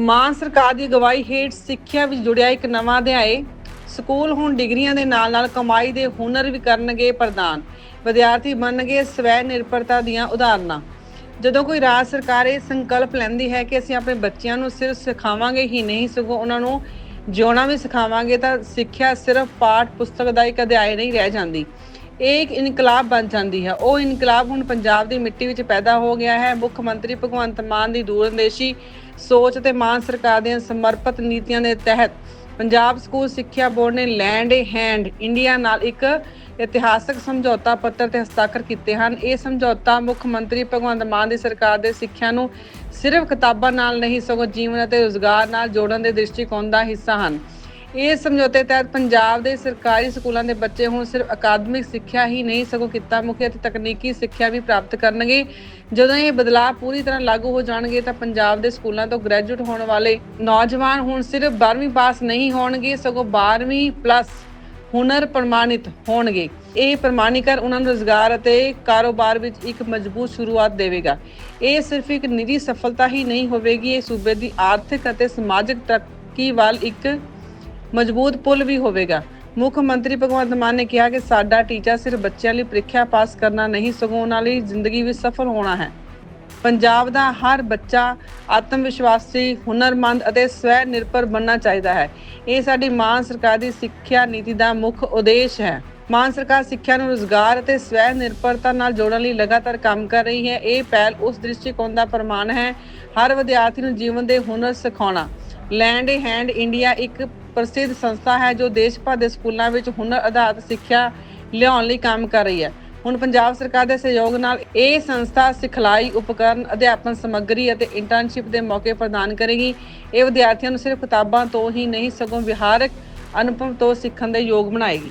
ਮਾਨ ਸਰਕਾਰ ਦੀ ਅਗਵਾਈ ਹੇਠ ਸਿੱਖਿਆ ਵਿੱਚ ਜੁੜਿਆ ਇੱਕ ਨਵਾਂ ਅਧਿਆਏ, ਸਕੂਲ ਹੁਣ ਡਿਗਰੀਆਂ ਦੇ ਨਾਲ-ਨਾਲ ਕਮਾਈ ਦੇ ਹੁਨਰ ਵੀ ਕਰਨਗੇ ਪ੍ਰਦਾਨ ਵਿਦਿਆਰਥੀ ਬਣਨਗੇ ਸਵੈ ਨਿਰਭਰਤਾ ਦੀਆਂ ਉਦਾਹਰਨਾਂ। ਜਦੋਂ ਕੋਈ ਰਾਜ ਸਰਕਾਰ ਇਹ ਸੰਕਲਪ ਲੈਂਦੀ ਹੈ ਕਿ ਅਸੀਂ ਆਪਣੇ ਬੱਚਿਆਂ ਨੂੰ ਸਿਰਫ ਸਿਖਾਵਾਂਗੇ ਹੀ ਨਹੀਂ, ਸਗੋਂ ਉਹਨਾਂ ਨੂੰ ਜਿਉਣਾ ਵੀ ਸਿਖਾਵਾਂਗੇ, ਤਾਂ ਸਿੱਖਿਆ ਸਿਰਫ ਪਾਠ ਪੁਸਤਕ ਦਾ ਇੱਕ ਅਧਿਆਇ ਨਹੀਂ ਰਹਿ ਜਾਂਦੀ। ਇਹ ਇੱਕ ਇਨਕਲਾਬ ਬਣ ਜਾਂਦੀ ਹੈ। ਉਹ ਇਨਕਲਾਬ ਹੁਣ ਪੰਜਾਬ ਦੀ ਮਿੱਟੀ ਵਿੱਚ ਪੈਦਾ ਹੋ ਗਿਆ ਹੈ। ਮੁੱਖ ਮੰਤਰੀ ਭਗਵੰਤ ਮਾਨ ਦੀ ਦੂਰਅੰਦੇਸ਼ੀ ਸੋਚ ਅਤੇ ਮਾਨ ਸਰਕਾਰ ਦੀਆਂ ਸਮਰਪਿਤ ਨੀਤੀਆਂ ਦੇ ਤਹਿਤ ਪੰਜਾਬ ਸਕੂਲ ਸਿੱਖਿਆ ਬੋਰਡ ਨੇ ਲੈਂਡ ਏ ਹੈਂਡ ਇੰਡੀਆ ਨਾਲ ਇੱਕ ਇਤਿਹਾਸਕ ਸਮਝੌਤਾ ਪੱਤਰ ਤੇ ਹਸਤਾਖਰ ਕੀਤੇ ਹਨ। ਇਹ ਸਮਝੌਤਾ ਮੁੱਖ ਮੰਤਰੀ ਭਗਵੰਤ ਮਾਨ ਦੀ ਸਰਕਾਰ ਦੇ ਸਿੱਖਿਆ ਨੂੰ ਸਿਰਫ ਕਿਤਾਬਾਂ ਨਾਲ ਨਹੀਂ, ਸਗੋਂ ਜੀਵਨ ਅਤੇ ਰੋਜ਼ਗਾਰ ਨਾਲ ਜੋੜਨ ਦੇ ਦ੍ਰਿਸ਼ਟੀਕੋਣ ਦਾ ਹਿੱਸਾ ਹਨ। ਇਸ ਸਮਝੌਤੇ ਤਹਿਤ ਪੰਜਾਬ ਦੇ ਸਰਕਾਰੀ ਸਕੂਲਾਂ ਦੇ ਬੱਚੇ ਹੁਣ ਸਿਰਫ ਅਕਾਦਮਿਕ ਸਿੱਖਿਆ ਹੀ ਨਹੀਂ, ਸਗੋਂ ਕਿੱਤਾ ਮੁਖੀ ਅਤੇ ਤਕਨੀਕੀ ਸਿੱਖਿਆ ਵੀ ਪ੍ਰਾਪਤ ਕਰਨਗੇ। ਜਦੋਂ ਇਹ ਬਦਲਾਅ ਪੂਰੀ ਤਰ੍ਹਾਂ ਲਾਗੂ ਹੋ ਜਾਣਗੇ ਤਾਂ ਪੰਜਾਬ ਦੇ ਸਕੂਲਾਂ ਤੋਂ ਗ੍ਰੈਜੂਏਟ ਹੋਣ ਵਾਲੇ ਨੌਜਵਾਨ ਹੁਣ ਸਿਰਫ 12ਵੀਂ ਪਾਸ ਨਹੀਂ ਹੋਣਗੇ, ਸਗੋਂ 12ਵੀਂ ਪਲੱਸ ਹੁਨਰ ਪ੍ਰਮਾਣਿਤ ਹੋਣਗੇ। ਇਹ ਪ੍ਰਮਾਣੀਕਰਨ ਉਹਨਾਂ ਨੂੰ ਰੋਜ਼ਗਾਰ ਅਤੇ ਕਾਰੋਬਾਰ ਵਿੱਚ ਇੱਕ ਮਜ਼ਬੂਤ ਸ਼ੁਰੂਆਤ ਦੇਵੇਗਾ। ਇਹ ਸਿਰਫ ਇੱਕ ਨਿੱਜੀ ਸਫਲਤਾ ਹੀ ਨਹੀਂ ਹੋਵੇਗੀ, ਇਹ ਸੂਬੇ ਦੀ ਆਰਥਿਕ ਅਤੇ ਸਮਾਜਿਕ ਤਰੱਕੀ ਵੱਲ ਇੱਕ ਮਜ਼ਬੂਤ ਪੁਲ ਵੀ ਹੋਵੇਗਾ। ਮੁੱਖ ਮੰਤਰੀ ਭਗਵੰਤ ਮਾਨ ਨੇ ਕਿਹਾ ਕਿ ਸਾਡਾ ਟੀਚਾ ਸਿਰਫ ਬੱਚਿਆਂ ਲਈ ਪ੍ਰੀਖਿਆ ਪਾਸ ਕਰਨਾ ਨਹੀਂ, ਸਗੋਂ ਉਹਨਾਂ ਲਈ ਜ਼ਿੰਦਗੀ ਵਿੱਚ ਸਫਲ ਹੋਣਾ ਹੈ। ਪੰਜਾਬ ਦਾ ਹਰ ਬੱਚਾ ਆਤਮ ਵਿਸ਼ਵਾਸੀ ਹੁਨਰਮੰਦ ਅਤੇ ਸਵੈ ਨਿਰਭਰ ਬਣਨਾ ਚਾਹੀਦਾ ਹੈ। ਇਹ ਸਾਡੀ ਮਾਨ ਸਰਕਾਰ ਦੀ ਸਿੱਖਿਆ ਨੀਤੀ ਦਾ ਮੁੱਖ ਉਦੇਸ਼ ਹੈ। ਮਾਨ ਸਰਕਾਰ ਸਿੱਖਿਆ ਨੂੰ ਰੋਜ਼ਗਾਰ ਅਤੇ ਸਵੈ ਨਿਰਭਰਤਾ ਨਾਲ ਜੋੜਨ ਲਈ ਲਗਾਤਾਰ ਕੰਮ ਕਰ ਰਹੀ ਹੈ। ਇਹ ਪਹਿਲ ਉਸ ਦ੍ਰਿਸ਼ਟੀਕੋਣ ਦਾ ਪ੍ਰਮਾਣ ਹੈ। ਹਰ ਵਿਦਿਆਰਥੀ ਨੂੰ ਜੀਵਨ ਦੇ ਹੁਨਰ ਸਿਖਾਉਣਾ। ਲੈਂਡ ਹੈਂਡ ਇੰਡੀਆ ਇੱਕ ਪ੍ਰਸਿੱਧ ਸੰਸਥਾ ਹੈ ਜੋ ਦੇਸ਼ ਭਰ ਦੇ ਸਕੂਲਾਂ ਵਿੱਚ ਹੁਨਰ ਆਧਾਰਿਤ ਸਿੱਖਿਆ ਲਿਆਉਣ ਲਈ ਕੰਮ ਕਰ ਰਹੀ ਹੈ। ਹੁਣ ਪੰਜਾਬ ਸਰਕਾਰ ਦੇ ਸਹਿਯੋਗ ਨਾਲ ਇਹ ਸੰਸਥਾ ਸਿਖਲਾਈ ਉਪਕਰਨ ਅਧਿਆਪਨ ਸਮੱਗਰੀ ਅਤੇ ਇੰਟਰਨਸ਼ਿਪ ਦੇ ਮੌਕੇ ਪ੍ਰਦਾਨ ਕਰੇਗੀ। ਇਹ ਵਿਦਿਆਰਥੀਆਂ ਨੂੰ ਸਿਰਫ ਕਿਤਾਬਾਂ ਤੋਂ ਹੀ ਨਹੀਂ, ਸਗੋਂ ਵਿਹਾਰਕ ਅਨੁਭਵ ਤੋਂ ਸਿੱਖਣ ਦੇ ਯੋਗ ਬਣਾਏਗੀ।